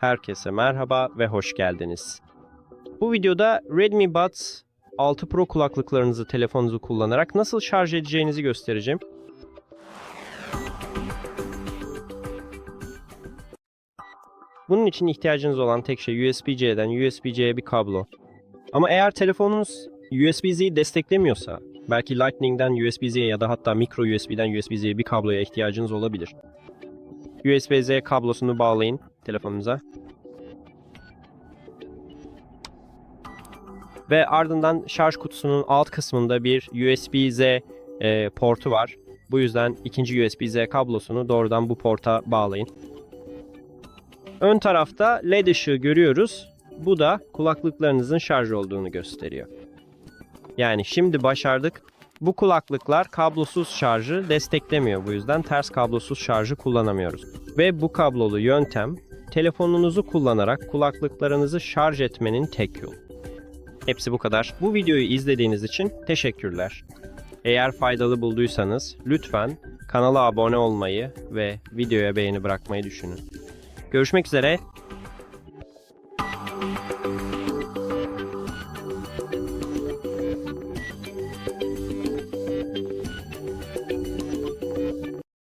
Herkese merhaba ve hoş geldiniz. Bu videoda Redmi Buds 6 Pro kulaklıklarınızı telefonunuzu kullanarak nasıl şarj edeceğinizi göstereceğim. Bunun için ihtiyacınız olan tek şey USB-C'den USB-C'ye bir kablo. Ama eğer telefonunuz USB-Z'yi desteklemiyorsa, belki Lightning'den USB-Z'ye ya da hatta micro USB'den USB-Z'ye bir kabloya ihtiyacınız olabilir. USB-Z kablosunu bağlayın telefonunuza. Ve ardından şarj kutusunun alt kısmında bir USB-Z e, portu var. Bu yüzden ikinci USB-Z kablosunu doğrudan bu porta bağlayın. Ön tarafta LED ışığı görüyoruz. Bu da kulaklıklarınızın şarj olduğunu gösteriyor. Yani şimdi başardık. Bu kulaklıklar kablosuz şarjı desteklemiyor bu yüzden ters kablosuz şarjı kullanamıyoruz. Ve bu kablolu yöntem telefonunuzu kullanarak kulaklıklarınızı şarj etmenin tek yolu. Hepsi bu kadar. Bu videoyu izlediğiniz için teşekkürler. Eğer faydalı bulduysanız lütfen kanala abone olmayı ve videoya beğeni bırakmayı düşünün. Görüşmek üzere,